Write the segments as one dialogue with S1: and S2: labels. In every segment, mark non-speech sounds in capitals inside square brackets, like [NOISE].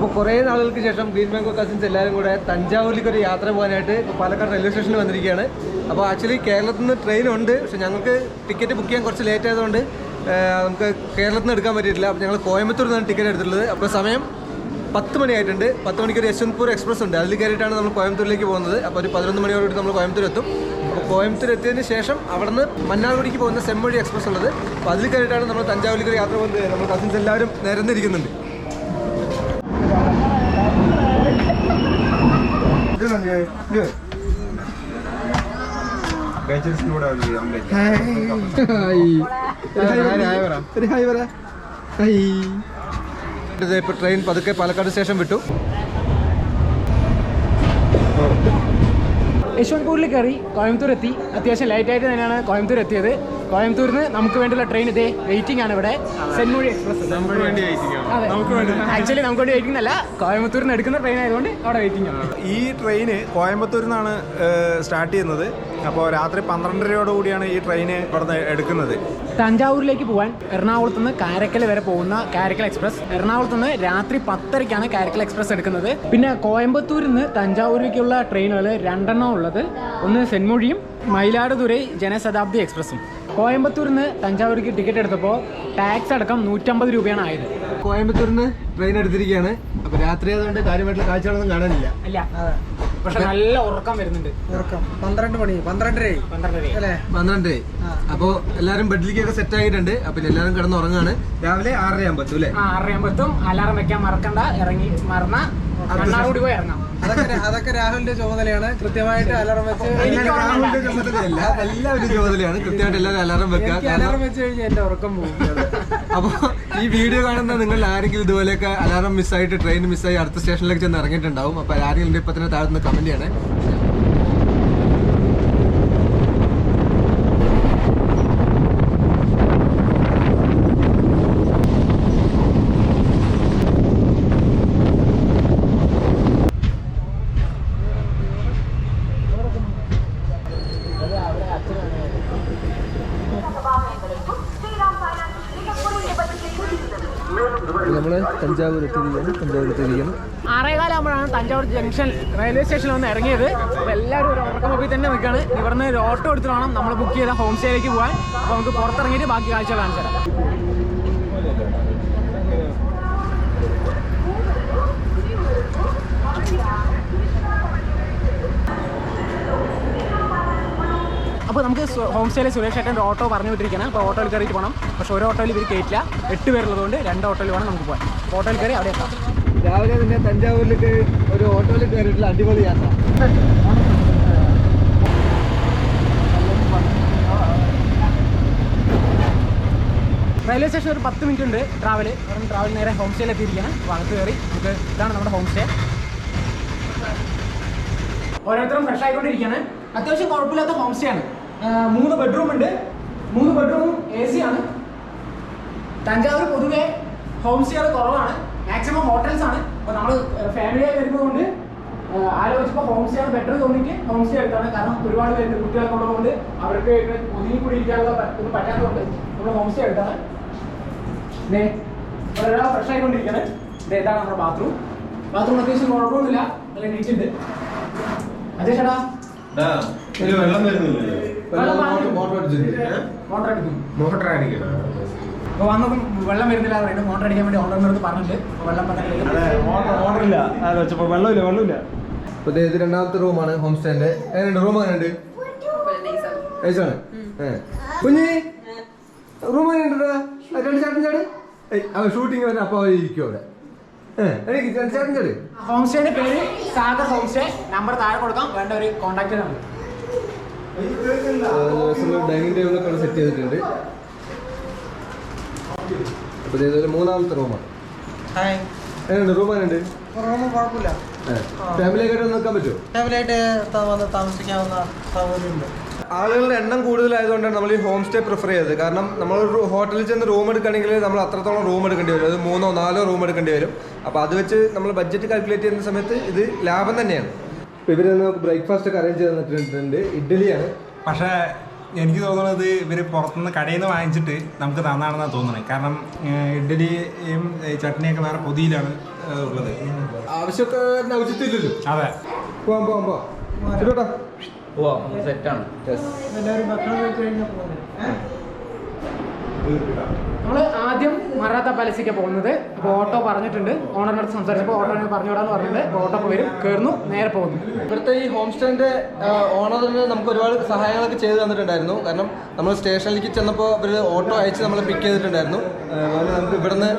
S1: അപ്പോൾ കുറേ നാളുകൾക്ക് ശേഷം ഗ്രീൻ ബാങ്കോ കസിൻസ് എല്ലാവരും കൂടെ തഞ്ചാവൂരിലേക്ക് ഒരു യാത്ര പോകാനായിട്ട് പാലക്കാട് റെയിൽവേ സ്റ്റേഷനിൽ വന്നിരിക്കുകയാണ്. അപ്പോൾ ആക്ച്വലി കേരളത്തിൽ നിന്ന് ട്രെയിൻ ഉണ്ട്. പക്ഷെ ഞങ്ങൾക്ക് ടിക്കറ്റ് ബുക്ക് ചെയ്യാൻ കുറച്ച് ലേറ്റ് ആയതുകൊണ്ട് നമുക്ക് കേരളത്തിൽ നിന്ന് എടുക്കാൻ പറ്റിയിട്ടില്ല. അപ്പോൾ ഞങ്ങൾ കോയമ്പത്തൂർ നിന്നാണ് ടിക്കറ്റ് എടുത്തിട്ടുള്ളത്. അപ്പോൾ സമയം പത്ത് മണിയായിട്ടുണ്ട്. പത്ത് മണിക്ക് ഒരു യശ്വന്ത്പൂർ എക്സ്പ്രസ് ഉണ്ട്. അതിൽ കയറിയിട്ടാണ് നമ്മൾ കോയമ്പത്തൂരിലേക്ക് പോകുന്നത്. അപ്പോൾ ഒരു പതിനൊന്ന് മണിയോടുകൂടി നമ്മൾ കോയമ്പത്തൂർ എത്തും. അപ്പോൾ കോയമ്പത്തൂർ എത്തിയതിന് ശേഷം അവിടുന്ന് മന്നാർഗുഡിക്ക് പോകുന്ന സെമ്മൊഴി എക്സ്പ്രസ് ഉള്ളത്. അപ്പോൾ അതിൽ കയറിയിട്ടാണ് നമ്മൾ തഞ്ചാവൂരിലേക്ക് യാത്ര പോകുന്നത്. നമ്മൾ കസിൻസ് എല്ലാവരും നിരന്നിരിക്കുന്നുണ്ട്. ഇപ്പോൾ ട്രെയിൻ പതുക്കെ പാലക്കാട് സ്റ്റേഷൻ വിട്ടു.
S2: യശ്വന്ത്പൂരിൽ കയറി കോയമ്പത്തൂർ എത്തി അത്യാവശ്യം ലൈറ്റ് ആയിട്ട് തന്നെയാണ് കോയമ്പത്തൂർ എത്തിയത്. കോയമ്പത്തൂരിൽ നിന്ന് നമുക്ക് വേണ്ടിയുള്ള ട്രെയിൻ ഇതേ വെയിറ്റിംഗ് ആണ് ഇവിടെ. സെന്മൊഴി എക്സ്പ്രസ്
S3: നമുക്ക് വേണ്ടി
S2: ആക്ച്വലി നമുക്ക് വേണ്ടി വെയിറ്റിംഗ് അല്ല കോയമ്പത്തൂരിൽ നിന്ന് എടുക്കുന്ന ട്രെയിൻ ആയതുകൊണ്ട് അവിടെ വെയിറ്റിംഗ് ആണ്.
S3: ഈ ട്രെയിന് കോയമ്പത്തൂരിൽ നിന്നാണ് സ്റ്റാർട്ട് ചെയ്യുന്നത്. അപ്പോൾ രാത്രി പന്ത്രണ്ടരയോട് കൂടിയാണ് ഈ ട്രെയിൻ ഇവിടുന്ന് എടുക്കുന്നത്.
S2: തഞ്ചാവൂരിലേക്ക് പോകാൻ എറണാകുളത്ത് നിന്ന് കാരക്കൽ വരെ പോകുന്ന കാരക്കൽ എക്സ്പ്രസ് എറണാകുളത്ത് നിന്ന് രാത്രി പത്തരയ്ക്കാണ് കാരക്കൽ എക്സ്പ്രസ് എടുക്കുന്നത്. പിന്നെ കോയമ്പത്തൂരിൽ നിന്ന് തഞ്ചാവൂരിലേക്കുള്ള ട്രെയിനുകൾ രണ്ടെണ്ണം ഉള്ളത്. ഒന്ന് സെന്മൊഴിയും മയിലാടുതുറൈ ജനശതാബ്ദി എക്സ്പ്രസ്സും കോയമ്പത്തൂരിൽ നിന്ന് തഞ്ചാവൂർക്ക് ടിക്കറ്റ് എടുത്തപ്പോൾ ടാക്സ് അടക്കം നൂറ്റമ്പത് രൂപയാണ് ആയത്.
S1: കോയമ്പത്തൂരിൽ നിന്ന് ട്രെയിൻ എടുത്തിരിക്കുകയാണ്. അപ്പോൾ രാത്രി ആയതുകൊണ്ട് കാര്യമായിട്ടുള്ള കാഴ്ചകളൊന്നും കാണാനില്ല.
S2: അല്ല പക്ഷെ നല്ല ഉറക്കം വരുന്നുണ്ട്.
S4: ഉറക്കം. പന്ത്രണ്ട് മണി പന്ത്രണ്ടരയായി.
S2: പന്ത്രണ്ടര
S4: അല്ലേ?
S1: പന്ത്രണ്ട് അപ്പോൾ എല്ലാവരും ബെഡിലേക്കൊക്കെ സെറ്റ് ആയിട്ടുണ്ട്. അപ്പൊ എല്ലാരും കിടന്ന് ഉറങ്ങാണ്. രാവിലെ ആറര ആകുമ്പോൾ എത്തും അല്ലേ?
S2: ആ അറിയാൻ അലാറം വെക്കാൻ മറക്കണ്ട. ഇറങ്ങി മറന്ന കണ്ണാറൂടി പോയി ഇറങ്ങാം.
S4: അതൊക്കെ അതൊക്കെ രാഹുലിന്റെ ചുമതലയാണ്. കൃത്യമായിട്ട് അലാറം വെച്ച്
S1: രാഹുലിന്റെ ചുമതലയല്ല എല്ലാവരും ചുമതലയാണ്. കൃത്യമായിട്ട് എല്ലാവരും അലാറം വെക്കുക.
S4: അലാറം വെച്ച് കഴിഞ്ഞാൽ എന്റെ ഉറക്കം പോകും.
S1: അപ്പോൾ ഈ വീഡിയോ കാണുന്ന നിങ്ങൾ ആരെങ്കിലും ഇതുപോലെയൊക്കെ അലാറം മിസ്സായിട്ട് ട്രെയിൻ മിസ്സായി അടുത്ത സ്റ്റേഷനിലേക്ക് ചെന്ന് ഇറങ്ങിയിട്ടുണ്ടാവും. അപ്പോൾ ആരെങ്കിലും ഇപ്പൊ തന്നെ താഴ്ന്ന കമന്റ് ചെയ്യണേ. നമ്മൾ തഞ്ചാവൂർ എത്തിയിരിക്കുകയാണ്. തഞ്ചാവൂർ എത്തിയിരിക്കുകയാണ്
S2: ആറേകാലാകുമ്പോഴാണ് തഞ്ചാവൂർ ജംഗ്ഷൻ റെയിൽവേ സ്റ്റേഷനിൽ വന്ന് ഇറങ്ങിയത്. അപ്പോൾ എല്ലാവരും ഒരു ഉറക്കമൊക്കെ തന്നെ നിൽക്കുകയാണ്. ഇവിടുന്ന് ഒരു ഓട്ടോ എടുത്തിട്ട് വേണം നമ്മൾ ബുക്ക് ചെയ്ത ഹോം സ്റ്റേയിലേക്ക് പോകാൻ. അപ്പോൾ നമുക്ക് പുറത്തിറങ്ങിയിട്ട് ബാക്കി കാഴ്ച കാണിച്ചു തരാം. ഹോം സ്റ്റേയിൽ സുരേഷ് ഏട്ടന്റെ ഓട്ടോ പറഞ്ഞു വിട്ടിരിക്കുകയാണ് അപ്പോൾ ഓട്ടോയിൽ കയറിയിട്ട് പോകണം പക്ഷേ ഒരു ഓട്ടോയിൽ ഇവർ കയറ്റില്ല എട്ട് പേരുള്ളതുകൊണ്ട് രണ്ട് ഓട്ടോയിൽ വേണം നമുക്ക് പോകാൻ. ഓട്ടോയിൽ കയറി അവിടെ എത്താം.
S1: രാവിലെ തന്നെ തഞ്ചാവൂരിലേക്ക് ഒരു ഓട്ടോയിൽ കയറിയിട്ടുള്ള അടിപൊളി യാത്ര.
S2: റെയിൽവേ സ്റ്റേഷൻ ഒരു പത്ത് മിനിറ്റ് ഉണ്ട് ട്രാവൽ കാരണം ട്രാവൽ നേരെ ഹോം സ്റ്റേയിൽ എത്തിയിരിക്കുകയാണ്. അപ്പോൾ അകത്ത് കയറി നമുക്ക് ഇതാണ് നമ്മുടെ ഹോം സ്റ്റേ ഓരോരുത്തരും ഫ്രഷ് ആയിക്കൊണ്ടിരിക്കുകയാണ്. അത്യാവശ്യം കുഴപ്പമില്ലാത്ത ഹോം സ്റ്റേ ആണ്. മൂന്ന് ബെഡ്റൂം ഉണ്ട്. മൂന്ന് ബെഡ്റൂമും എ സി ആണ്. തഞ്ചാവൂർ പൊതുവെ ഹോം സ്റ്റേകൾ കുറവാണ്. മാക്സിമം ഹോട്ടൽസ് ആണ്. അപ്പോൾ നമ്മൾ ഫാമിലിയായി വരുന്നതുകൊണ്ട് കൊണ്ട് ആലോചിച്ചപ്പോൾ ഹോം സ്റ്റേ ബെറ്റർ തോന്നിയിട്ട് ഹോം സ്റ്റേ എടുത്താണ്. കാരണം ഒരുപാട് പേര് കുട്ടികളൊക്കെ ഉള്ളതുകൊണ്ട് അവർക്ക് ഒതുങ്ങി കുടിയിരിക്കാനുള്ള ഇത് പറ്റാത്തതുകൊണ്ട് നമ്മൾ ഹോം സ്റ്റേ എടുത്താണ്. ഒരാൾ ഫ്രഷ് ആയിക്കൊണ്ടിരിക്കുകയാണ് ദേ, ഇതാണ് നമ്മുടെ ബാത്റൂം ബാത്റൂം അത്യാവശ്യം കുഴപ്പമൊന്നുമില്ല. നല്ല നീറ്റുണ്ട് അതെ ചേട്ടാ.
S3: വെള്ളം വരുന്നില്ലല്ലോ.
S1: മോട്ടോർ
S2: മോട്ടർ അടിക്കും
S3: മോട്ടർ അടിക്കണം
S2: അപ്പോൾ വന്നപ്പം വെള്ളം വരുന്നില്ല പറയുന്നത് മോട്ടർ അടിക്കാൻ വേണ്ടി ഓണറിന്റെ അടുത്ത് പറഞ്ഞിട്ട് അപ്പോൾ വെള്ളം
S3: അത് വെള്ളമില്ല വെള്ളമില്ല.
S1: അപ്പോൾ ഇത് രണ്ടാമത്തെ റൂമാണ് ഹോം സ്റ്റേന്റെ എങ്ങനെയുണ്ട്? റൂം എങ്ങനെയുണ്ട്? നൈസാണ്. കുഞ്ഞി റൂം എങ്ങനെയുണ്ടാ രണ്ട് ചാട്ടൻ ചാട് അവൻ ഷൂട്ടിങ് വരാൻ അപ്പോൾ അവൻ ഇരിക്കും അവിടെ.
S2: ഹോം സ്റ്റേയുടെ പേര് സാഗർ ഹോം സ്റ്റേ നമ്പർ താഴെ കൊടുക്കാം. വേണ്ട ഒരു കോൺടാക്ട് മതി
S1: ഡൈനിങ് ടേബിളൊക്കെ സെറ്റ് ചെയ്തിട്ടുണ്ട്. അപ്പോൾ ഇതൊരു മൂന്നാമത്തെ റൂമാണ് എങ്ങനെയുണ്ട്? റൂം എങ്ങനെയുണ്ട്?
S4: റൂമും കുഴപ്പമില്ല.
S1: ഫാമിലിയായിട്ട് നിൽക്കാൻ പറ്റുമോ?
S4: ഫാമിലിയായിട്ട് വന്ന് താമസിക്കാവുന്ന സൗകര്യമുണ്ട്
S1: ആളുകളുടെ എണ്ണം കൂടുതലായതുകൊണ്ടാണ് നമ്മൾ ഈ ഹോം സ്റ്റേ പ്രിഫർ ചെയ്തത്. കാരണം നമ്മൾ ഹോട്ടലിൽ ചെന്ന് റൂം എടുക്കണമെങ്കിൽ നമ്മൾ അത്രത്തോളം റൂം എടുക്കേണ്ടി വരും. അത് മൂന്നോ നാലോ റൂം എടുക്കേണ്ടി വരും. അപ്പോൾ അത് വെച്ച് നമ്മൾ ബഡ്ജറ്റ് കാൽക്കുലേറ്റ് ചെയ്യുന്ന സമയത്ത് ഇത് ലാഭം തന്നെയാണ്. ഇവർ നമുക്ക് ബ്രേക്ക്ഫാസ്റ്റ് ഒക്കെ അറേഞ്ച് ചെയ്ത് തന്നിട്ടുണ്ട്. ഇഡ്ഡലിയാണ്.
S3: പക്ഷേ എനിക്ക് തോന്നുന്നത് ഇവർ പുറത്തുനിന്ന് കടയിൽ നിന്ന് വാങ്ങിച്ചിട്ട് നമുക്ക് തന്നാണെന്നാണ് തോന്നുന്നത് കാരണം ഇഡ്ഡലിയും ചട്നിയൊക്കെ വേറെ പൊതിയിലാണ് ഉള്ളത്.
S1: ആവശ്യമൊക്കെ ഔചിത്യമില്ലല്ലോ.
S3: അതെ.
S1: പോവാം പോവാം പോവാം.
S5: സെറ്റാണ്
S2: എല്ലാവരും ഭക്ഷണം കഴിച്ച് കഴിഞ്ഞാൽ നമ്മൾ മറാത്ത പാലസിക്ക് പോകുന്നത്. അപ്പോൾ ഓട്ടോ പറഞ്ഞിട്ടുണ്ട്. ഓണറിന്റെ അടുത്ത് സംസാരിച്ചപ്പോൾ ഓട്ടോ പറഞ്ഞു വിടാന്ന് പറഞ്ഞിട്ട് ഓട്ടോ വരും. കയറുന്നു നേരെ പോകുന്നു.
S1: ഇവിടുത്തെ ഈ ഹോം സ്റ്റേന്റെ ഓണറിന് നമുക്ക് ഒരുപാട് സഹായങ്ങളൊക്കെ ചെയ്തു തന്നിട്ടുണ്ടായിരുന്നു. കാരണം നമ്മൾ സ്റ്റേഷനിലേക്ക് ചെന്നപ്പോൾ ഇവർ ഓട്ടോ അയച്ച് നമ്മളെ പിക്ക് ചെയ്തിട്ടുണ്ടായിരുന്നു. അതുപോലെ നമുക്ക് ഇവിടുന്ന്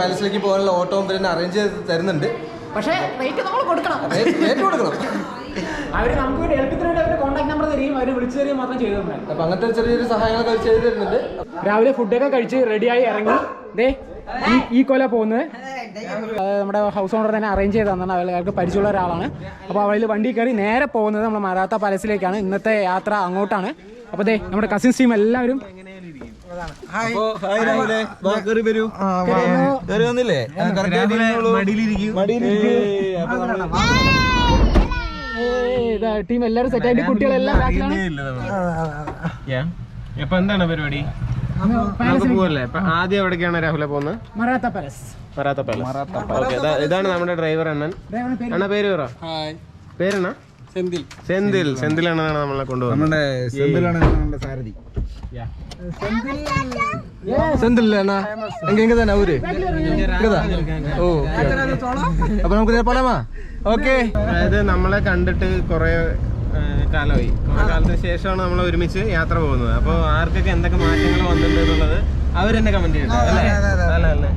S1: പാലസിലേക്ക് പോകാനുള്ള ഓട്ടോ ഇവർ അറേഞ്ച് ചെയ്ത് തരുന്നുണ്ട്.
S2: പക്ഷേ റേറ്റ് നമ്മൾ കൊടുക്കണം.
S1: റേറ്റ് കൊടുക്കണം.
S2: അവർ നമുക്ക് വേണ്ടി എളുപ്പത്തിന് വേണ്ടി അവരുടെ കോൺടാക്ട് നമ്പർ തരികയും അവർ വിളിച്ചു തരികയും മാത്രം ചെയ്തു തന്നെ
S1: അപ്പം അങ്ങനത്തെ ചെറിയൊരു സഹായങ്ങളൊക്കെ അവർ ചെയ്തു തരുന്നുണ്ട്
S2: രാവിലെ ഫുഡൊക്കെ കഴിച്ച് റെഡിയായി ഇറങ്ങി. ദേ ഈ ഈ കൊല പോകുന്നത്. നമ്മുടെ ഹൗസ് ഓണർ തന്നെ അറേഞ്ച് ചെയ്ത് തന്നാണ് അയാൾക്ക് പരിചയമുള്ള ഒരാളാണ്. അപ്പോൾ അവളിൽ വണ്ടി കയറി നേരെ പോകുന്നത് നമ്മുടെ മറാത്ത പാലസിലേക്കാണ്. ഇന്നത്തെ യാത്ര അങ്ങോട്ടാണ്. അപ്പോൾ ദേ നമ്മുടെ കസിൻസ് ടീം എല്ലാവരും ടീം എല്ലാവരും സെറ്റ് ആയിട്ട് കുട്ടികളെല്ലാം ബാക്കിലാണ്
S5: അപ്പൊ എന്താണ് പരിപാടി? നമുക്ക് പോവല്ലേ? ആദ്യം എവിടേക്കാണ് രാഹുല പോകുന്നത്
S2: Maratha palace
S5: Maratha palace okay ഇതാണ് നമ്മുടെ ഡ്രൈവർ അണ്ണൻ. അണ്ണ പേര് പറ. പേരെണ്ണ സെന്തിൽ. സെന്തിൽ. സെന്തിലാണ്. നമ്മളെ കൊണ്ടുപോകുന്നത്
S3: സാരഥി.
S1: എങ്ക എങ്ക തന്നെ ഊര്. ഇങ്ങതാ? ഓ. അപ്പൊ നമുക്ക് പോലാമാ. ഓക്കെ.
S5: അതായത് നമ്മളെ കണ്ടിട്ട് കുറെ കാലമായി. കുറെ കാലത്തിന് ശേഷമാണ് നമ്മൾ ഒരുമിച്ച് യാത്ര പോകുന്നത്. അപ്പോൾ ആർക്കൊക്കെ എന്തൊക്കെ മാറ്റങ്ങൾ വന്നിട്ടുണ്ട് എന്നുള്ളത് അവർ തന്നെ കമന്റ് ചെയ്യട്ടെ അല്ലേ? അല്ല അല്ലേ?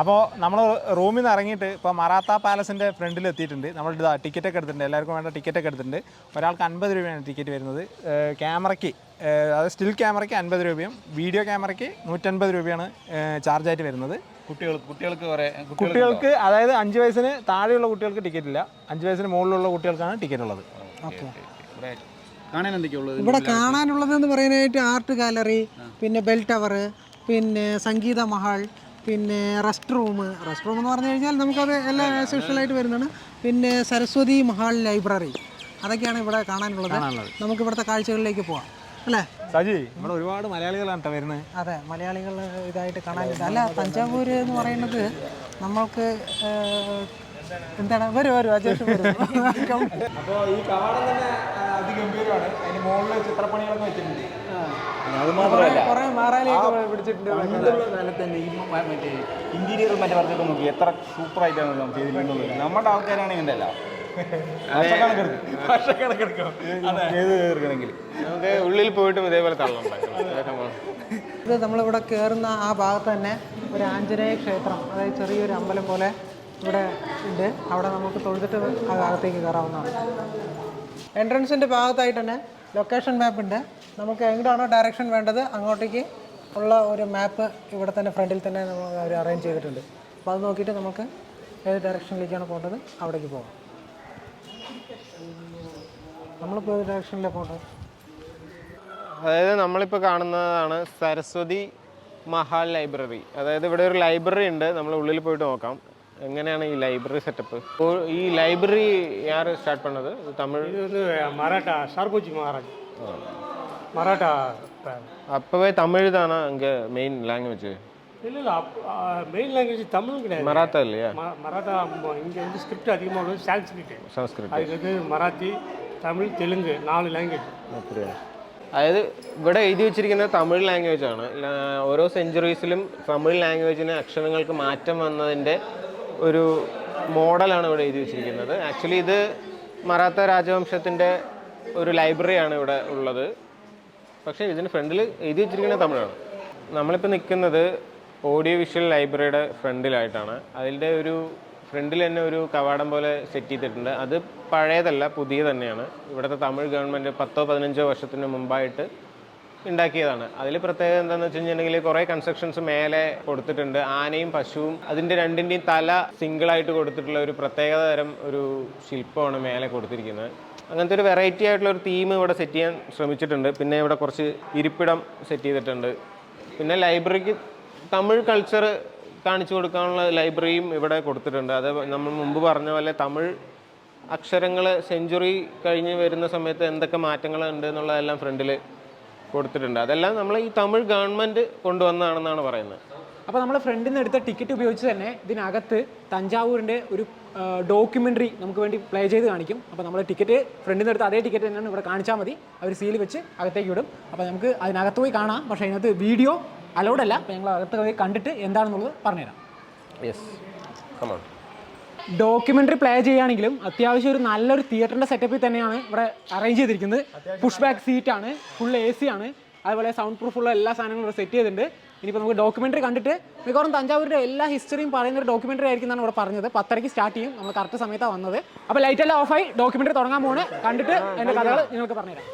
S3: അപ്പോൾ നമ്മൾ റൂമിൽ നിന്ന് ഇറങ്ങിയിട്ട് ഇപ്പോൾ മറാത്ത പാലസിന്റെ ഫ്രണ്ടിൽ എത്തിയിട്ടുണ്ട്. നമ്മൾ ഇതാ ടിക്കറ്റൊക്കെ എടുത്തിട്ടുണ്ട്. എല്ലാവർക്കും വേണ്ട ടിക്കറ്റൊക്കെ എടുത്തിട്ടുണ്ട്. ഒരാൾക്ക് അൻപത് രൂപയാണ് ടിക്കറ്റ് വരുന്നത്. ക്യാമറയ്ക്ക് അത് സ്റ്റിൽ ക്യാമറയ്ക്ക് അൻപത് രൂപയും വീഡിയോ ക്യാമറയ്ക്ക് നൂറ്റൻപത് രൂപയാണ് ചാർജായിട്ട് വരുന്നത്.
S6: കുട്ടികൾക്ക് കുട്ടികൾക്ക് വരെ
S3: കുട്ടികൾക്ക് അതായത് അഞ്ച് വയസ്സിന് താഴെയുള്ള കുട്ടികൾക്ക് ടിക്കറ്റ് ഇല്ല. അഞ്ച് വയസ്സിന് മുകളിലുള്ള കുട്ടികൾക്കാണ് ടിക്കറ്റ് ഉള്ളത്.
S6: കാണാൻ എന്തൊക്കെയുള്ളത്
S7: ഇവിടെ കാണാനുള്ളതെന്ന് പറയാനായിട്ട് ആർട്ട് ഗാലറി പിന്നെ ബെൽ ടവർ പിന്നെ സംഗീത മഹാൾ പിന്നെ റെസ്റ്റ് റൂം റെസ്റ്റ് റൂം എന്ന് പറഞ്ഞു കഴിഞ്ഞാൽ നമുക്കത് എല്ലാം ആയിട്ട് വരുന്നതാണ്. പിന്നെ സരസ്വതി മഹാൾ ലൈബ്രറി അതൊക്കെയാണ് ഇവിടെ കാണാനുള്ളത്. നമുക്ക് ഇവിടുത്തെ കാഴ്ചകളിലേക്ക് പോവാം. അല്ലേ?
S3: സജി ഇവിടെ ഒരുപാട് മലയാളികളാണ് കേട്ടോ വരുന്നത്
S7: അതെ മലയാളികൾ ഇതായിട്ട് കാണാനുണ്ട് അല്ല തഞ്ചാവൂര് എന്ന് പറയുന്നത് നമ്മൾക്ക് എന്താണ്? വരും വരും അജേഷ് വരും. [LAUGHS]
S3: അപ്പോൾ ഈ കവാടം തന്നെ അതിഗംഭീരമാണ്. അതിന് മുകളിൽ ചിത്രപ്പണികളൊക്കെ വെച്ചിട്ടുണ്ട്
S7: കുറേ മാറാലിയൊക്കെ പിടിച്ചിട്ടുണ്ട്.
S6: തന്നെ ഈ മ- മറ്റേ ഇന്റീരിയർ മറ്റേ വർക്കൊക്കെ നോക്കി എത്ര സൂപ്പർ ആയിട്ടാണ് ചെയ്തിരിക്കുന്നത് നമ്മുടെ ആൾക്കാരാണെങ്കിൽ ഉണ്ടല്ലോ
S5: നമുക്ക് ഉള്ളിൽ പോയിട്ടും ഇതേപോലെ
S7: ഇത് നമ്മളിവിടെ കയറുന്ന ആ ഭാഗത്ത് തന്നെ ഒരു ആഞ്ജനേയ ക്ഷേത്രം അതായത് ചെറിയൊരു അമ്പലം പോലെ ഇവിടെ ഉണ്ട്. അവിടെ നമുക്ക് തൊഴുതിട്ട് ആ ഭാഗത്തേക്ക് കയറാവുന്നതാണ്. എൻട്രൻസിന്റെ ഭാഗത്തായിട്ട് തന്നെ ലൊക്കേഷൻ മാപ്പ് ഉണ്ട്. നമുക്ക് എങ്ങോട്ടാണോ ഡയറക്ഷൻ വേണ്ടത് അങ്ങോട്ടേക്ക് ഉള്ള ഒരു മാപ്പ് ഇവിടെ തന്നെ ഫ്രണ്ടിൽ തന്നെ നമ്മൾ അവർ അറേഞ്ച് ചെയ്തിട്ടുണ്ട്. അപ്പോൾ അത് നോക്കിയിട്ട് നമുക്ക് ഏത് ഡയറക്ഷനിലേക്കാണ് പോകേണ്ടത് അവിടേക്ക് പോകാം. നമ്മളിപ്പോൾ ഏത് ഡയറക്ഷനിലാണ് പോകേണ്ടത്
S5: അതായത് നമ്മളിപ്പോൾ കാണുന്നതാണ് സരസ്വതി മഹാൽ ലൈബ്രറി അതായത് ഇവിടെ ഒരു ലൈബ്രറി ഉണ്ട് നമ്മൾ ഉള്ളിൽ പോയിട്ട് നോക്കാം എങ്ങനെയാണ് ഈ ലൈബ്രറി സെറ്റപ്പ് അപ്പോൾ ഈ ലൈബ്രറി യാർ സ്റ്റാർട്ട് பண்ணது ഇത് തമിഴ്
S8: மராட்டா சார்போஜி மகாராஜ் மராட்டா
S5: அப்போவே தமிழ் தானா அங்கே மெயின் லாங்குவேஜ்
S8: இல்லை இல்லை மெயின் லாங்குவேஜ் தமிழும் கிடையாது
S5: மராத்தா இல்லையா
S8: ம- மராட்டா இங்கே வந்து ஸ்கிரிப்ட் அதிகமாக உள்ளது சான்ஸ்கிரிட்
S5: സംസ്കൃത്
S8: அதுக்கு வந்து மராத்தி தமிழ் தெலுங்கு நாலு லாங்குவேஜ்
S5: அப்படியா അതായത് ഇവിടെ എഴുതി വെച്ചിരിക്കുന്നത് തമിഴ് ലാംഗ്വേജ് ആണ് ലാ- ഓരോ സെഞ്ചുറീസിലും തമിഴ് ലാംഗ്വേജിന് അക്ഷരങ്ങൾക്ക് മാറ്റം വന്നതിൻ്റെ ഒരു മോഡലാണ് ഇവിടെ എഴുതി വെച്ചിരിക്കുന്നത് ആക്ച്വലി ഇത് മറാത്ത രാജവംശത്തിൻ്റെ ഒരു ലൈബ്രറിയാണ് ഇവിടെ ഉള്ളത് പക്ഷേ ഇതിന് ഫ്രണ്ടിൽ എഴുതി വെച്ചിരിക്കുന്നത് തമിഴാണ് നമ്മളിപ്പോൾ നിൽക്കുന്നത് ഓഡിയോ വിഷ്വൽ ലൈബ്രറിയുടെ ഫ്രണ്ടിലായിട്ടാണ്. അതിന്റെ ഒരു ഫ്രണ്ടിൽ തന്നെ ഒരു കവാടം പോലെ സെറ്റ് ചെയ്തിട്ടുണ്ട്. അത് പഴയതല്ല പുതിയ തന്നെയാണ്. ഇവിടുത്തെ തമിഴ് ഗവൺമെന്റ് പത്തോ പതിനഞ്ചോ വർഷത്തിന് മുമ്പായിട്ട് ഉണ്ടാക്കിയതാണ്. അതിൽ പ്രത്യേകത എന്താണെന്ന് വെച്ച് കഴിഞ്ഞിട്ടുണ്ടെങ്കിൽ കുറേ കൺസ്ട്രക്ഷൻസ് മേലെ കൊടുത്തിട്ടുണ്ട്. ആനയും പശുവും അതിന്റെ രണ്ടിന്റെയും തല സിംഗിളായിട്ട് കൊടുത്തിട്ടുള്ള ഒരു പ്രത്യേകത തരം ഒരു ശില്പമാണ് മേലെ കൊടുത്തിരിക്കുന്നത്. അങ്ങനത്തെ ഒരു വെറൈറ്റി ആയിട്ടുള്ള ഒരു തീം ഇവിടെ സെറ്റ് ചെയ്യാൻ ശ്രമിച്ചിട്ടുണ്ട്. പിന്നെ ഇവിടെ കുറച്ച് ഇരിപ്പിടം സെറ്റ് ചെയ്തിട്ടുണ്ട്. പിന്നെ ലൈബ്രറിക്ക് തമിഴ് കൾച്ചർ കാണിച്ചു കൊടുക്കാനുള്ള ലൈബ്രറിയും ഇവിടെ കൊടുത്തിട്ടുണ്ട്. അത് നമ്മൾ മുമ്പ് പറഞ്ഞ പോലെ തമിഴ് അക്ഷരങ്ങൾ സെഞ്ചുറി കഴിഞ്ഞ് വരുന്ന സമയത്ത് എന്തൊക്കെ മാറ്റങ്ങൾ ഉണ്ട് എന്നുള്ളതെല്ലാം ഫ്രണ്ടിൽ കൊടുത്തിട്ടുണ്ട്. അതെല്ലാം നമ്മൾ ഈ തമിഴ് ഗവൺമെന്റ് കൊണ്ടുവന്നതാണെന്നാണ് പറയുന്നത്.
S2: അപ്പോൾ നമ്മൾ ഫ്രണ്ടിൽ നിന്ന് എടുത്ത ടിക്കറ്റ് ഉപയോഗിച്ച് തന്നെ ഇതിനകത്ത് തഞ്ചാവൂരിന്റെ ഒരു ഡോക്യുമെന്ററി നമുക്ക് വേണ്ടി പ്ലേ ചെയ്ത് കാണിക്കും. അപ്പോൾ നമ്മൾ ടിക്കറ്റ് ഫ്രണ്ടിൽ നിന്ന് എടുത്ത അതേ ടിക്കറ്റ് തന്നെയാണ് ഇവിടെ കാണിച്ചാൽ മതി. അവർ സീൽ വെച്ച് അകത്തേക്ക് വിടും അപ്പോൾ നമുക്ക് അതിനകത്ത് പോയി കാണാം. പക്ഷേ അതിനകത്ത് വീഡിയോ അലൗഡ് അല്ല അപ്പോൾ ഞങ്ങൾ അകത്ത് പോയി കണ്ടിട്ട് എന്താണെന്നുള്ളത് പറഞ്ഞുതരാം.
S5: യെസ് കമോൺ
S2: ഡോക്യുമെന്ററി പ്ലേ ചെയ്യുകയാണെങ്കിലും അത്യാവശ്യം ഒരു നല്ലൊരു തിയേറ്ററിന്റെ സെറ്റപ്പിൽ തന്നെയാണ് ഇവിടെ അറേഞ്ച് ചെയ്തിരിക്കുന്നത്. പുഷ് ബാക്ക് സീറ്റ് ആണ് ഫുൾ എ സി ആണ്. അതുപോലെ സൗണ്ട് പ്രൂഫുള്ള എല്ലാ സാധനങ്ങളും ഇവിടെ സെറ്റ് ചെയ്തിട്ടുണ്ട്. ഇനിയിപ്പോൾ നമുക്ക് ഡോക്യുമെന്ററി കണ്ടിട്ട് മിക്കവാറും തഞ്ചാവൂരിന്റെ എല്ലാ ഹിസ്റ്ററിയും പറയുന്ന ഒരു ഡോക്യുമെന്ററി ആയിരിക്കും എന്നാണ് ഇവിടെ പറഞ്ഞത്. പത്തരയ്ക്ക് സ്റ്റാർട്ട് ചെയ്യും. നമ്മൾ കറക്റ്റ് സമയത്താണ് വന്നത്. അപ്പോൾ ലൈറ്റ് എല്ലാം ഓഫായി ഡോക്യുമെന്ററി തുടങ്ങാൻ പോകുന്നത് കണ്ടിട്ട് എന്റെ കഥകൾ നിങ്ങൾക്ക് പറഞ്ഞുതരാം.